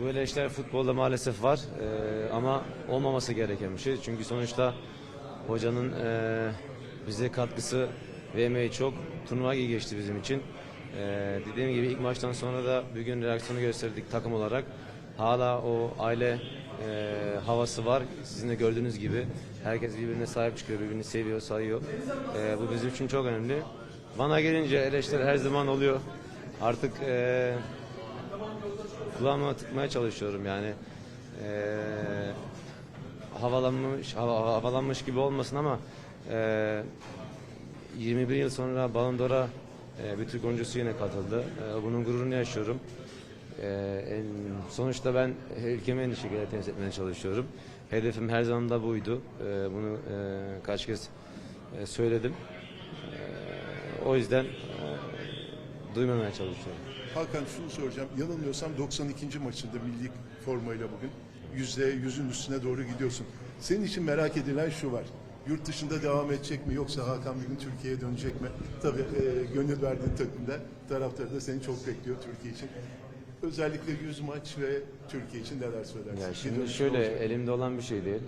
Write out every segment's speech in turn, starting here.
Bu eleştiriler futbolda maalesef var Ee, ama olmaması gereken bir şey. Çünkü sonuçta hocanın e, bize katkısı ve emeği çok. Turnuva iyi geçti bizim için. Ee, dediğim gibi ilk maçtan sonra da bugün reaksiyonu gösterdik takım olarak. Hala o aile e, havası var. Sizin de gördüğünüz gibi. Herkes birbirine sahip çıkıyor, birbirini seviyor, sayıyor. Ee, bu bizim için çok önemli. Bana gelince eleştiri her zaman oluyor. Artık e, kulağıma tıkmaya çalışıyorum yani. Ee, havalanmış hava- havalanmış gibi olmasın ama e, 21 yıl sonra Ballon d'Or'a e, bir Türk oyuncusu yine katıldı. E, bunun gururunu yaşıyorum. E, en- sonuçta ben ülkemi en iyi şekilde temsil etmeye çalışıyorum. Hedefim her zaman da buydu. E, bunu e, kaç kez e, söyledim. E, o yüzden duymamaya çalışıyorum. Hakan şunu soracağım. Yanılmıyorsam 92. maçında milli formayla bugün yüzde yüzün üstüne doğru gidiyorsun. Senin için merak edilen şu var. Yurt dışında devam edecek mi yoksa Hakan bir gün Türkiye'ye dönecek mi? Tabii e, gönül verdiğin takımda taraftarı da seni çok bekliyor Türkiye için. Özellikle 100 maç ve Türkiye için neler söylersin? Ya Bir şimdi şöyle olacak. elimde olan bir şey değil.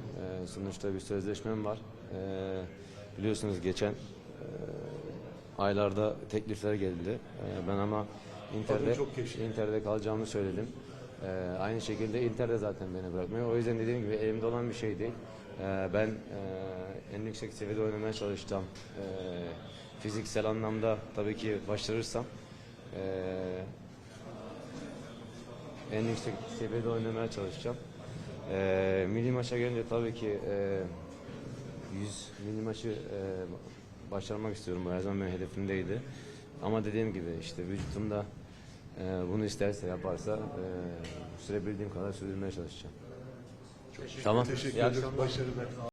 Ee, sonuçta bir sözleşmem var. Ee, biliyorsunuz geçen aylarda teklifler geldi. Ee, ben ama Inter'de. Inter'de kalacağımı söyledim. Ee, aynı şekilde Inter de zaten beni bırakmıyor. O yüzden dediğim gibi elimde olan bir şey değil. Ee, ben e, en yüksek seviyede oynamaya çalışacağım. Fiziksel anlamda tabii ki başarırsam e, en yüksek seviyede oynamaya çalışacağım. Milli maça gelince tabii ki e, 100 milli maçı e, başarmak istiyorum. Bu her zaman benim hedefimdeydi. Ama dediğim gibi işte vücutumda e, bunu isterse yaparsa e, sürebildiğim kadar sürdürmeye çalışacağım. tamam. Teşekkür İyi ederim. akşamlar. Başarılar.